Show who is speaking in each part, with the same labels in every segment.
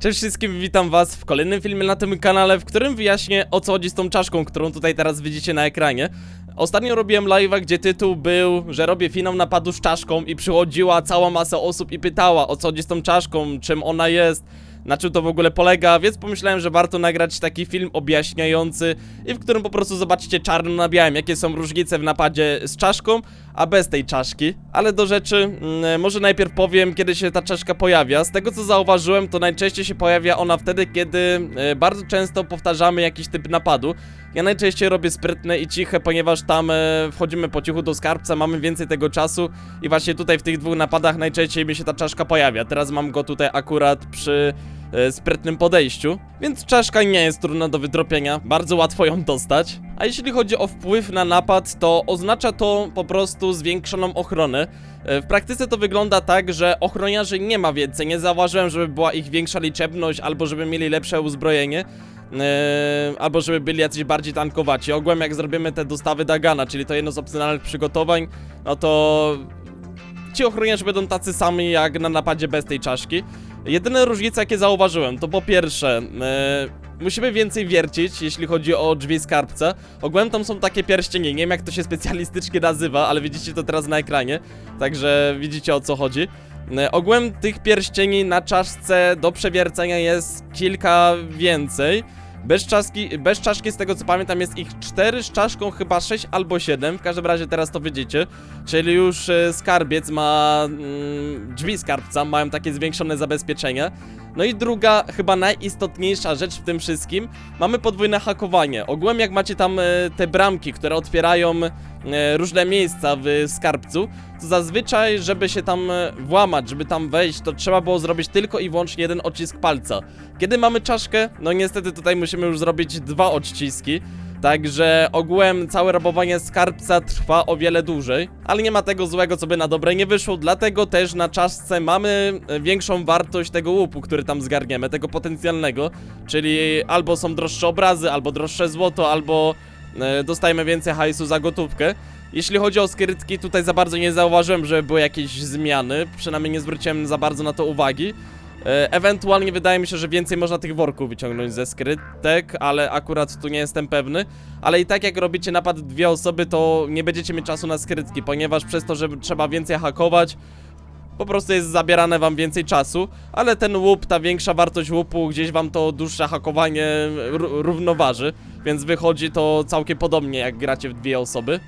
Speaker 1: Cześć wszystkim, witam was w kolejnym filmie na tym kanale, w którym wyjaśnię o co chodzi z tą czaszką, którą tutaj teraz widzicie na ekranie. Ostatnio robiłem live'a, gdzie tytuł był, że robię finał napadu z czaszką i przychodziła cała masa osób i pytała o co chodzi z tą czaszką, czym ona jest, na czym to w ogóle polega, więc pomyślałem, że warto nagrać taki film objaśniający i w którym po prostu zobaczycie czarno na białym, jakie są różnice w napadzie z czaszką, a bez tej czaszki. Ale do rzeczy, mm, może najpierw powiem, kiedy się ta czaszka pojawia. Z tego co zauważyłem, to najczęściej się pojawia ona wtedy, kiedy e, bardzo często powtarzamy jakiś typ napadu. Ja najczęściej robię sprytne i ciche, ponieważ tam e, wchodzimy po cichu do skarbca, mamy więcej tego czasu i właśnie tutaj w tych dwóch napadach najczęściej mi się ta czaszka pojawia. Teraz mam go tutaj akurat przy e, sprytnym podejściu, więc czaszka nie jest trudna do wydropienia, bardzo łatwo ją dostać. A jeśli chodzi o wpływ na napad, to oznacza to po prostu zwiększoną ochronę. E, W praktyce to wygląda tak, że ochroniarzy nie ma więcej, nie zauważyłem, żeby była ich większa liczebność albo żeby mieli lepsze uzbrojenie. Eee, albo żeby byli jacyś bardziej tankowaci. Ogółem jak zrobimy te dostawy Dagana, czyli to jedno z opcjonalnych przygotowań, no to ci ochroniarze będą tacy sami jak na napadzie bez tej czaszki. Jedyne różnice jakie zauważyłem to po pierwsze e, musimy więcej wiercić jeśli chodzi o drzwi skarbca. Ogółem tam są takie pierścienie, nie wiem jak to się specjalistycznie nazywa, ale widzicie to teraz na ekranie, także widzicie o co chodzi. E, Ogółem tych pierścieni na czaszce do przewiercenia jest kilka więcej. Bez, czaszki, bez czaszki, z tego co pamiętam, jest ich 4, z czaszką chyba 6 albo 7. W każdym razie teraz to widzicie. Czyli już e, skarbiec ma. Mm, drzwi skarbca mają takie zwiększone zabezpieczenia. No i druga, chyba najistotniejsza rzecz w tym wszystkim, mamy podwójne hakowanie. Ogółem jak macie tam e, te bramki, które otwierają różne miejsca w skarbcu, to zazwyczaj, żeby się tam e, włamać, żeby tam wejść, to trzeba było zrobić tylko i wyłącznie jeden odcisk palca. Kiedy mamy czaszkę, no niestety tutaj musimy już zrobić dwa odciski. Także ogółem całe rabowanie skarbca trwa o wiele dłużej, ale nie ma tego złego, co by na dobre nie wyszło, dlatego też na czaszce mamy e, większą wartość tego łupu, który tam zgarniemy, tego potencjalnego, czyli albo są droższe obrazy, albo droższe złoto, albo e, dostajemy więcej hajsu za gotówkę. Jeśli chodzi o skrytki, tutaj za bardzo nie zauważyłem, że były jakieś zmiany, przynajmniej nie zwróciłem za bardzo na to uwagi. E, Ewentualnie wydaje mi się, że więcej można tych worków wyciągnąć ze skrytek, ale akurat tu nie jestem pewny. Ale i tak jak robicie napad dwie osoby, to nie będziecie mieć czasu na skrytki, ponieważ przez to, że trzeba więcej hakować, po prostu jest zabierane wam więcej czasu, ale ten łup, ta większa wartość łupu, gdzieś wam to dłuższe hakowanie równoważy, więc wychodzi to całkiem podobnie jak gracie w dwie osoby.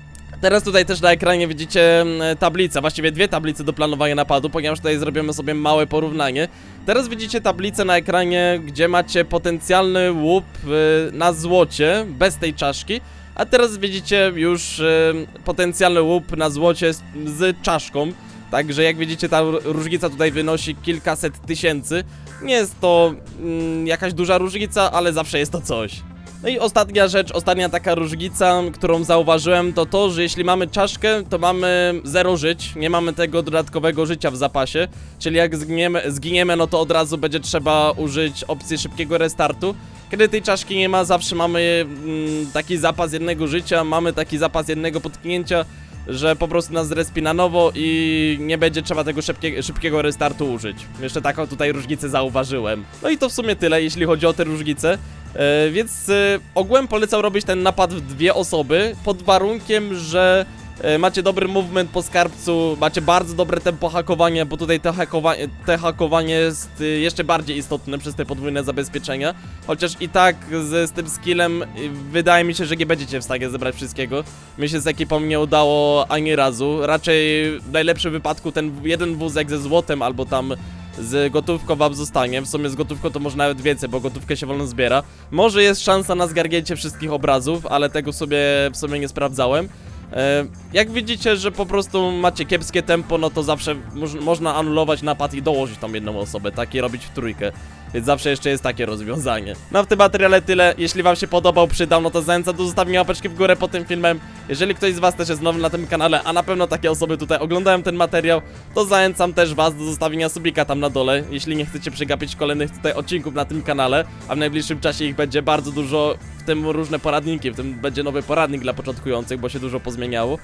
Speaker 1: Teraz tutaj też na ekranie widzicie mm, tablicę, właściwie dwie tablice do planowania napadu, ponieważ tutaj zrobimy sobie małe porównanie. Teraz widzicie tablicę na ekranie, gdzie macie potencjalny łup y, na złocie, bez tej czaszki, a teraz widzicie już y, potencjalny łup na złocie z, czaszką. Także jak widzicie ta różnica tutaj wynosi kilkaset tysięcy. Nie jest to mm, jakaś duża różnica, ale zawsze jest to coś. No i ostatnia rzecz, ostatnia taka różnica, którą zauważyłem, to to, że jeśli mamy czaszkę, to mamy zero żyć, nie mamy tego dodatkowego życia w zapasie, czyli jak zginiemy, zginiemy no to od razu będzie trzeba użyć opcji szybkiego restartu. Kiedy tej czaszki nie ma, zawsze mamy mm, taki zapas jednego życia, mamy taki zapas jednego potknięcia, że po prostu nas zrespi na nowo i nie będzie trzeba tego szybkie, szybkiego restartu użyć. Jeszcze taką tutaj różnicę zauważyłem. No i to w sumie tyle, jeśli chodzi o te różnice. E, więc e, ogółem polecam robić ten napad w dwie osoby, pod warunkiem, że e, macie dobry movement po skarbcu, macie bardzo dobre tempo hakowania, bo tutaj te hakowanie, te hakowanie jest jeszcze bardziej istotne przez te podwójne zabezpieczenia. Chociaż i tak z, z tym skillem wydaje mi się, że nie będziecie w stanie zebrać wszystkiego. Mi się z ekipą nie udało ani razu. Raczej w najlepszym wypadku ten jeden wózek ze złotem albo tam z gotówką wam zostanie. W sumie z gotówką to może nawet więcej, bo gotówkę się wolno zbiera. Może jest szansa na zgarnięcie wszystkich obrazów, ale tego sobie w sumie nie sprawdzałem. E, Jak widzicie, że po prostu macie kiepskie tempo, no to zawsze moż, można anulować napad i dołożyć tam jedną osobę, tak i robić w trójkę. Więc zawsze jeszcze jest takie rozwiązanie. No w tym materiale tyle. Jeśli wam się podobał, przydał, no to zachęcam do zostawienia łapeczki w górę pod tym filmem. Jeżeli ktoś z was też jest nowy na tym kanale, a na pewno takie osoby tutaj oglądają ten materiał, to zachęcam też was do zostawienia subika tam na dole, jeśli nie chcecie przegapić kolejnych tutaj odcinków na tym kanale, a w najbliższym czasie ich będzie bardzo dużo, w tym różne poradniki, w tym będzie nowy poradnik dla początkujących, bo się dużo pozmieniało.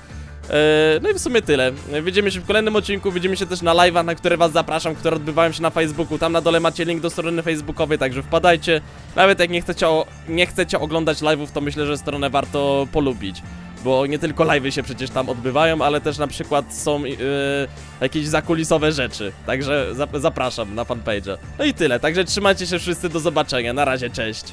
Speaker 1: E, no i w sumie tyle. Widzimy się w kolejnym odcinku, widzimy się też na live'ach, na które was zapraszam, które odbywają się na Facebooku. Tam na dole macie link do strony facebookowej, także wpadajcie. Nawet jak nie chcecie, nie chcecie oglądać live'ów, to myślę, że stronę warto polubić. Bo nie tylko live'y się przecież tam odbywają, ale też na przykład są yy, jakieś zakulisowe rzeczy. Także zap zapraszam na fanpage'a. No i tyle, także trzymajcie się wszyscy, do zobaczenia. Na razie, cześć.